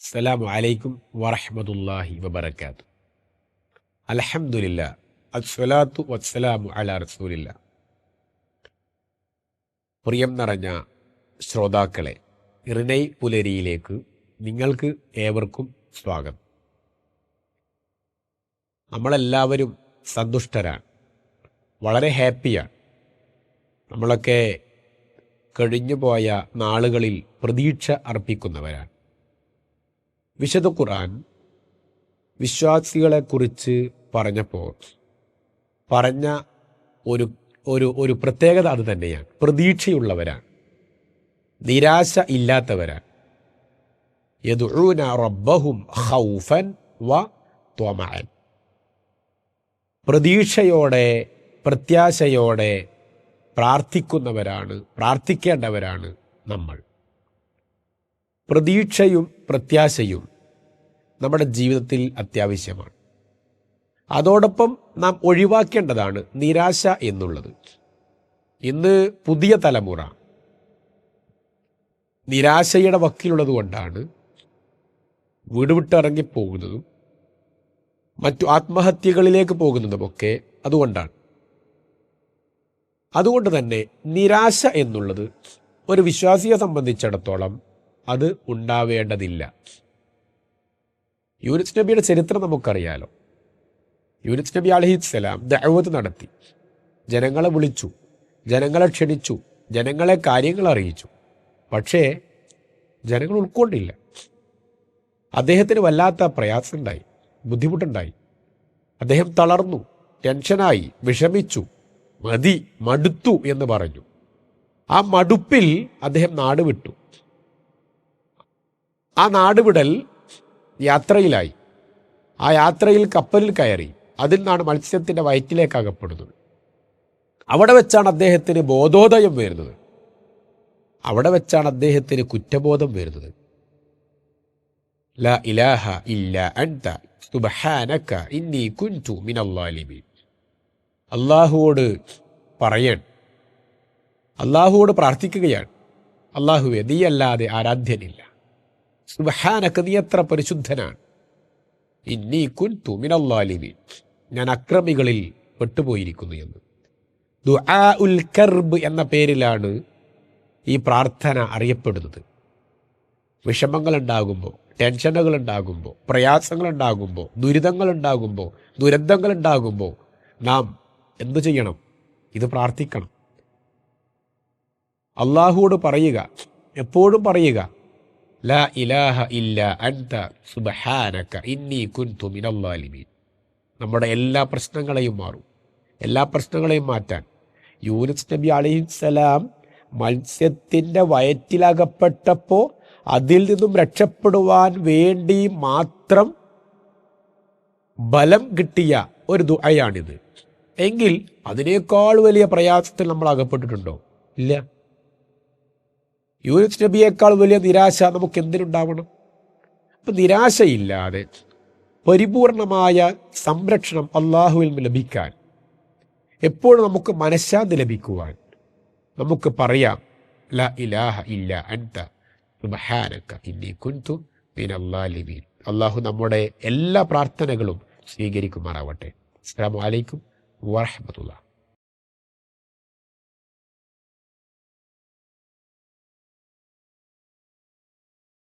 അസ്സലാമു അലൈക്കും വറഹ്മത്തുള്ളാഹി വബർക്കാത്തു അലഹമുല്ല അസ്സലാത്തു വസ്സലാമു അലാ റസൂലില്ല പ്രിയം നിറഞ്ഞ ശ്രോതാക്കളെ ഇറിനൈ പുലരിയിലേക്ക് നിങ്ങൾക്ക് ഏവർക്കും സ്വാഗതം. നമ്മളെല്ലാവരും സന്തുഷ്ടരാണ് വളരെ ഹാപ്പിയാണ്. നമ്മളൊക്കെ കഴിഞ്ഞുപോയ നാളുകളിൽ പ്രതീക്ഷ അർപ്പിക്കുന്നവരാണ്. വിശുദ്ധ ഖുർആൻ വിശ്വാസികളെക്കുറിച്ച് പറഞ്ഞപ്പോൾ പറഞ്ഞ ഒരു ഒരു ഒരു പ്രത്യേകത അത് തന്നെയാണ്. പ്രതീക്ഷയുള്ളവരാണ്. നിരാശ ഇല്ലാത്തവരാണ്. യദുന റബ്ബഹും ഖൗഫൻ വ ത്വമഅൻ. പ്രതീക്ഷയോടെ പ്രത്യാശയോടെ പ്രാർത്ഥിക്കുന്നവരാണ് പ്രാർത്ഥിക്കേണ്ടവരാണ് നമ്മൾ. പ്രതീക്ഷയും പ്രത്യാശയും നമ്മുടെ ജീവിതത്തിൽ അത്യാവശ്യമാണ്. അതോടൊപ്പം നാം ഒഴിവാക്കേണ്ടതാണ് നിരാശ എന്നുള്ളത്. ഇന്ന് പുതിയ തലമുറ നിരാശയുടെ വക്കിലുള്ളത് കൊണ്ടാണ് വീട് വിട്ടിറങ്ങിപ്പോകുന്നതും മറ്റു ആത്മഹത്യകളിലേക്ക് പോകുന്നതുമൊക്കെ അതുകൊണ്ടാണ്. അതുകൊണ്ട് തന്നെ നിരാശ എന്നുള്ളത് ഒരു വിശ്വാസിയെ സംബന്ധിച്ചിടത്തോളം അത് ഉണ്ടാവേണ്ടതില്ല. യൂനിസ് നബിയുടെ ചരിത്രം നമുക്കറിയാലോ. യൂനിസ് നബി അലഹിസ്സലാം ദഅവത്ത് നടത്തി. ജനങ്ങളെ വിളിച്ചു ജനങ്ങളെ ക്ഷണിച്ചു ജനങ്ങളെ കാര്യങ്ങൾ അറിയിച്ചു. പക്ഷേ ജനങ്ങൾ ഉൾക്കൊണ്ടില്ല. അദ്ദേഹത്തിന് വല്ലാത്ത പ്രയാസമുണ്ടായി ബുദ്ധിമുട്ടുണ്ടായി. അദ്ദേഹം തളർന്നു ടെൻഷനായി വിഷമിച്ചു മതി മടുത്തു എന്ന് പറഞ്ഞു. ആ മടുപ്പിൽ അദ്ദേഹം നാട് വിട്ടു ആ നാടുവിടൽ യാത്രയിലായി. ആ യാത്രയിൽ കപ്പലിൽ കയറി. അതിൽ നിന്നാണ് മത്സ്യത്തിന്റെ വയറ്റിലേക്ക് അകപ്പെടുന്നത്. അവിടെ വെച്ചാണ് അദ്ദേഹത്തിന് ബോധോദയം വരുന്നത്. അവിടെ വെച്ചാണ് അദ്ദേഹത്തിന് കുറ്റബോധം വരുന്നത്. ഇലാഹ ഇല്ല ഇന്നി അള്ളാഹുവോട് പറയൺ അള്ളാഹുവോട് പ്രാർത്ഥിക്കുകയാണ്. അള്ളാഹുവെ നീയല്ലാതെ ആരാധ്യനില്ല. സുബഹാനക്ക് നീ എത്ര പരിശുദ്ധനാണ്. ഇന്നി കുൻ തുമിനല്ലാലിമി ഞാൻ അക്രമികളിൽ പെട്ടുപോയിരിക്കുന്നു എന്ന്. ദുആ ഉൽ കർബ് എന്ന പേരിലാണ് ഈ പ്രാർത്ഥന അറിയപ്പെടുന്നത്. ഉണ്ടാകുമ്പോൾ ദുരിതങ്ങൾ ഉണ്ടാകുമ്പോൾ ദുരന്തങ്ങൾ ഉണ്ടാകുമ്പോൾ നാം എന്തു ചെയ്യണം? ഇത് പ്രാർത്ഥിക്കണം. അള്ളാഹുവോട് പറയുക എപ്പോഴും പറയുക ലാ ഇലാഹ ഇല്ല അൻത സുബഹാനക്ക ഇന്നി കുൻതു മിനല്ലാലിമീൻ നമ്മുടെ എല്ലാ പ്രശ്നങ്ങളെയും മാറും. എല്ലാ പ്രശ്നങ്ങളെയും മാറ്റാൻ യൂനുസ് നബി അലൈഹിസ്സലാം മത്സ്യത്തിന്റെ വയറ്റിലകപ്പെട്ടപ്പോൾ അതിൽ നിന്നും രക്ഷപ്പെടുവാൻ വേണ്ടി മാത്രം ബലം കിട്ടിയ ഒരു ദുആയാണിത്. എങ്കിൽ അതിനേക്കാൾ വലിയ പ്രയാസത്തിൽ നമ്മൾ അകപ്പെട്ടിട്ടുണ്ടോ? ഇല്ല. യൂനിസ് നബിയേക്കാൾ വലിയ നിരാശ നമുക്ക് എന്തിനുണ്ടാവണം? അപ്പം നിരാശയില്ലാതെ പരിപൂർണമായ സംരക്ഷണം അള്ളാഹുവിൽ നിന്ന് ലഭിക്കാൻ എപ്പോഴും നമുക്ക് മനഃശാന്തി ലഭിക്കുവാൻ നമുക്ക് പറയാം ല ഇലാഹ ഇല്ല അൻത സുബ്ഹാനക ഇന്നി കുൻതു അള്ളാഹു നമ്മുടെ എല്ലാ പ്രാർത്ഥനകളും സ്വീകരിക്കുമാറാവട്ടെ. അസ്സാം വലൈക്കും വറഹ്മത്തുള്ളാഹി.